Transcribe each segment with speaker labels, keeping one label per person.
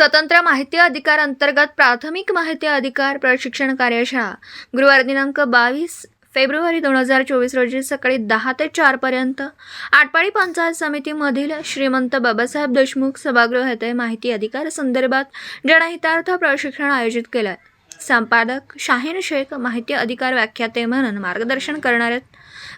Speaker 1: स्वतंत्र माहिती अधिकार अंतर्गत प्राथमिक माहिती अधिकार प्रशिक्षण कार्यशाळा. गुरुवार दिनांक बावीस फेब्रुवारी दोन हजार चोवीस रोजी सकाळी दहा ते चारपर्यंत आटपाडी पंचायत समितीमधील श्रीमंत बाबासाहेब देशमुख सभागृह येथे माहिती अधिकार संदर्भात जनहितार्थ प्रशिक्षण आयोजित केलं. आहे संपादक शाहीन शेख माहिती अधिकार व्याख्याते म्हणून मार्गदर्शन करणार आहेत.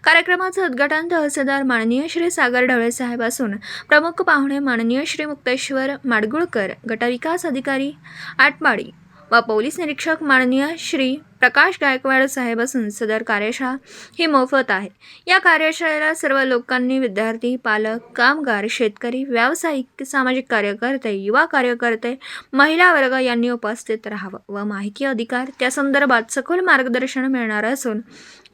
Speaker 1: कार्यक्रमाचं उद्घाटन तहसीलदार माननीय श्री सागर ढवळे साहेब असून प्रमुख पाहुणे माननीय श्री मुक्तेश्वर माडगुळकर गटविकास अधिकारी आटपाडी व पोलीस निरीक्षक माननीय श्री प्रकाश गायकवाड साहेब असून सदर कार्यशाळा ही मोफत आहे. या कार्यशाळेला सर्व लोकांनी विद्यार्थी पालक कामगार शेतकरी व्यावसायिक सामाजिक कार्यकर्ते युवा कार्यकर्ते महिला वर्ग यांनी उपस्थित राहावं व माहिती अधिकार त्या संदर्भात सखोल मार्गदर्शन मिळणार असून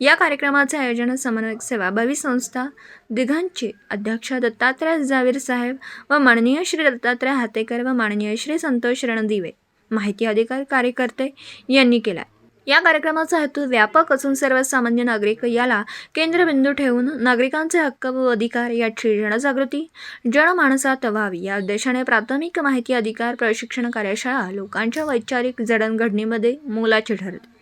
Speaker 1: या कार्यक्रमाचे आयोजन समन्वयक सेवाभावी संस्था दिघांचे अध्यक्ष दत्तात्रय जावीर साहेब व माननीय श्री दत्तात्रय हातेकर व माननीय श्री संतोष रणदिवे माहिती अधिकार कार्यकर्ते यांनी केला या कार्यक्रमाचा हेतू व्यापक असून सर्वसामान्य नागरिक याला केंद्रबिंदू ठेवून नागरिकांचे हक्क व अधिकार याची जनजागृती जनमानसात व्हावी या उद्देशाने प्राथमिक माहिती अधिकार प्रशिक्षण कार्यशाळा लोकांच्या वैचारिक जडणघडणीमध्ये मोलाची ठरते.